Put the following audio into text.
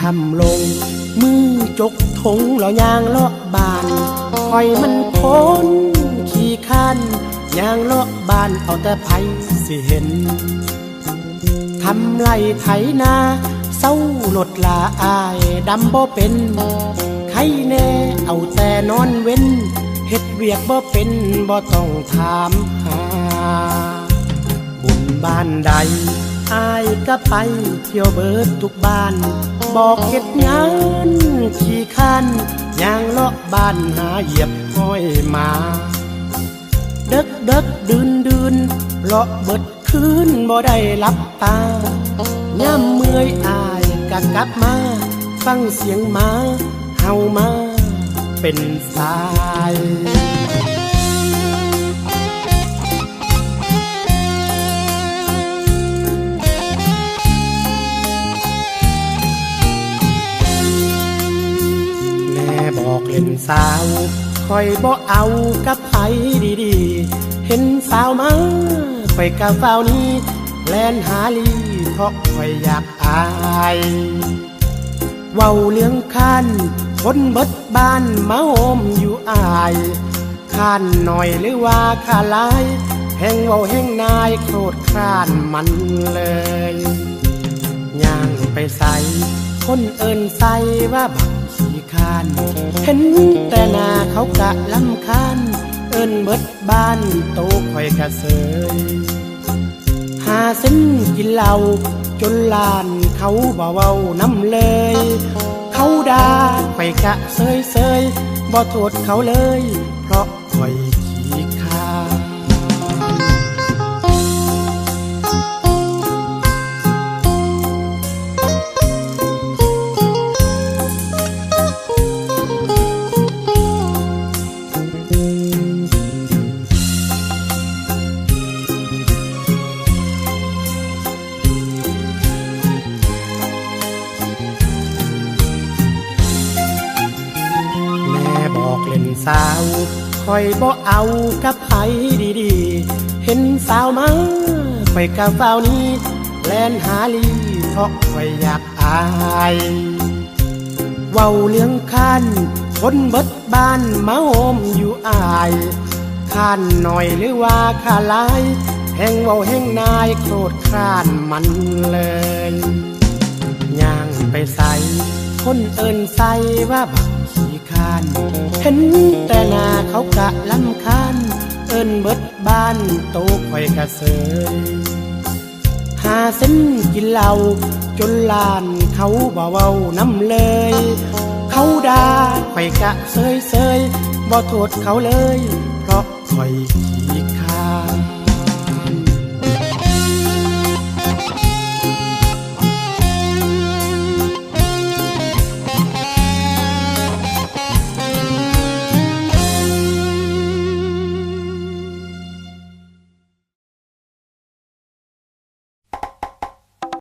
คำลง มือจกทงแล้วยางเลาะบานคอยมันพ้นขี้คันยางเลาะบานเอาแต่ไผสิเห็นทำไรไถนาเศร้าหลดลาอายดำบ่เป็นใครแน่เอาแต่นอนเว้นเฮ็ดเวียกบ่เป็นบ่ต้องถามหาบุญบ้านใด อายก็ไปเที่ยวเบิดทุกบ้าน บอกเฮ็ดงานขี้คันย่างเลาะบ้านหาเหยียบห้อยมา เดึกเดึกดืนดืนเลาะเบิดคืนบ่ได้หลับตาย่ำเมื่อยอายกะกลับมา ฟังเสียงมาเห่ามาเป็นสาย อกเล่นสาวคอยบ่เอากับไผดีๆ เห็นสาวมาคอยกับเฝ้านี้แลนหาลีเพราะคอยอยากอายเว้าเรื่องคันคนเบิดบ้านมาโฮมอยู่อายข้านหน่อยหรือว่าข้าลายแห่งเว้าแห่งนายโคตรคร้านมันเลยย่างไปใส่คนเอินใส่ว่าบักาน เห็นแต่นาเขากะลำคาน เอินเบิดบ้านโตคอยกระเสยหาเส้นกินเหล้าจนลานเขาบ่เว้าน้ำเลย เขาด่าไปกะเซยเซยบ่โทษเขาเลย สาวคอยบ่เอากับไผดีๆ เห็นสาวมาคอยกับเฝ้านี้ แลนหาลีเพราะคอยอยากอายเว้าเรื่องคันคนเบิดบ้านมาโฮมอยู่อายข้านหน่อยหรือว่าข้าลายแห่งเว้าแห่งนายโคตรคร้านมันเลยย่างไปใส่คนเอินใส่ว่าบัก คาน เห็นแต่นาเขากะลำคาน เอินเบิดบ้านโตคอยกะเสยหาเส้นกินเหล้าจนลานเขาบ่เว้าน้ำเลย เขาด่าคอยกะเซยเซยบ่โทษเขาเลย เพราะไข่